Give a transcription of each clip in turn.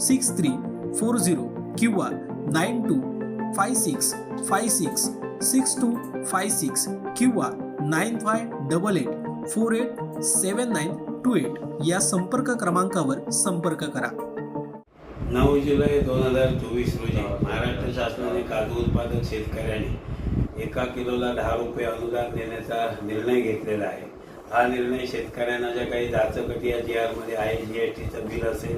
six three four zero किंवा nine two five six five six six two five six किंवा nine five double eight four eight seven nine two eight या संपर्क क्रमांकावर संपर्क करा. नऊ जुलै दोन हजार चोवीस रोजी महाराष्ट्र शासनाने काजू उत्पादक शेतकऱ्यांनी एका किलोला दहा रुपये अनुदान देण्याचा निर्णय घेतलेला आहे. हा निर्णय शेतकऱ्यांना ज्या काही जाचकटी या जी आरमध्ये आहे जी एस टीचं बिल असेल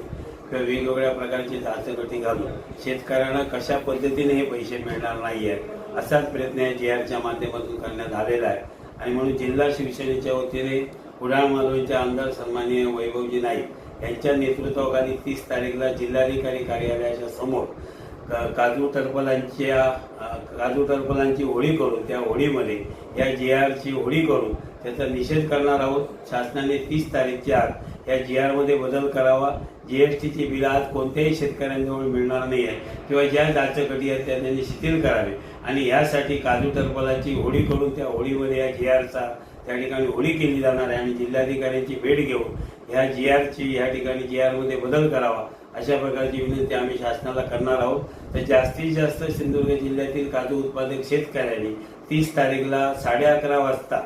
किंवा वेगवेगळ्या प्रकारची जाचकटी घालून शेतकऱ्यांना कशा पद्धतीने हे पैसे मिळणार नाही आहेत असाच प्रयत्न या जी आरच्या माध्यमातून करण्यात आलेला आहे. आणि म्हणून जिल्हा शिवसेनेच्या वतीने कुडाळ मालवणचे आमदार सन्माननीय वैभवजी नाईक यांच्या नेतृत्वाखाली तीस तारीखला जिल्हाधिकारी कार्यालयाच्या समोर काजू टरफलांच्या काजू टरफलांची होळी करून त्या होळीमध्ये या जी आरची होळी करून त्याचा निषेध करणार आहोत. शासनाने तीस तारीखच्या आत या जी आरमध्ये बदल करावा. जी एस टीची बिलं आज कोणत्याही शेतकऱ्यांजवळ मिळणार नाही आहे. किंवा ज्या जाचकटी आहेत त्या त्यांनी शिथिल करावे. आणि यासाठी काजू टरफलाची होळी करून त्या होळीमध्ये या जी आरचा त्या ठिकाणी होळी केली जाणार आहे आणि जिल्हाधिकाऱ्यांची भेट घेऊन ह्या जी आरची या ठिकाणी जी आरमध्ये बदल करावा अशा प्रकारची विनंती आम्ही शासनाला करणार आहोत. तर जास्तीत जास्त सिंधुदुर्ग जिल्ह्यातील काजू उत्पादक शेतकऱ्यांनी तीस तारीखला साडे अकरा वाजता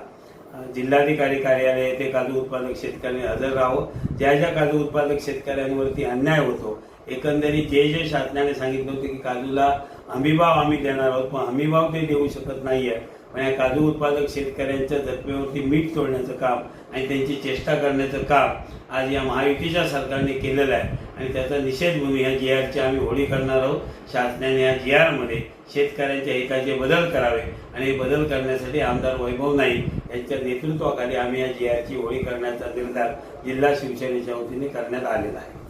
जिल्हाधिकारी कार्यालय येथे काजू उत्पादक शेतकऱ्यांनी हजर राहावं ज्या ज्या काजू उत्पादक शेतकऱ्यांवरती अन्याय होतो एकंदरीत जे जे शासनाने सांगितलं होतं की काजूला हमीभाव आम्ही देणार आहोत पण हमीभाव ते देऊ शकत नाही आहे पण या काजू उत्पादक शेतकऱ्यांच्या जखमेवरती मीठ तोडण्याचं काम आणि त्यांची चेष्टा करण्याचं काम आज या महायुतीच्या सरकारने केलेलं आहे. आणि त्याचा निषेध म्हणून या जी आरची आम्ही होळी करणार आहोत. शासनाने या जी आरमध्ये शेतकऱ्यांच्या हिताचे बदल करावे आणि हे बदल करण्यासाठी आमदार वैभव नाईक यांच्या नेतृत्वाखाली आम्ही या जी आरची होळी करण्याचा निर्धार जिल्हा शिवसेनेच्या वतीने करण्यात आलेला आहे.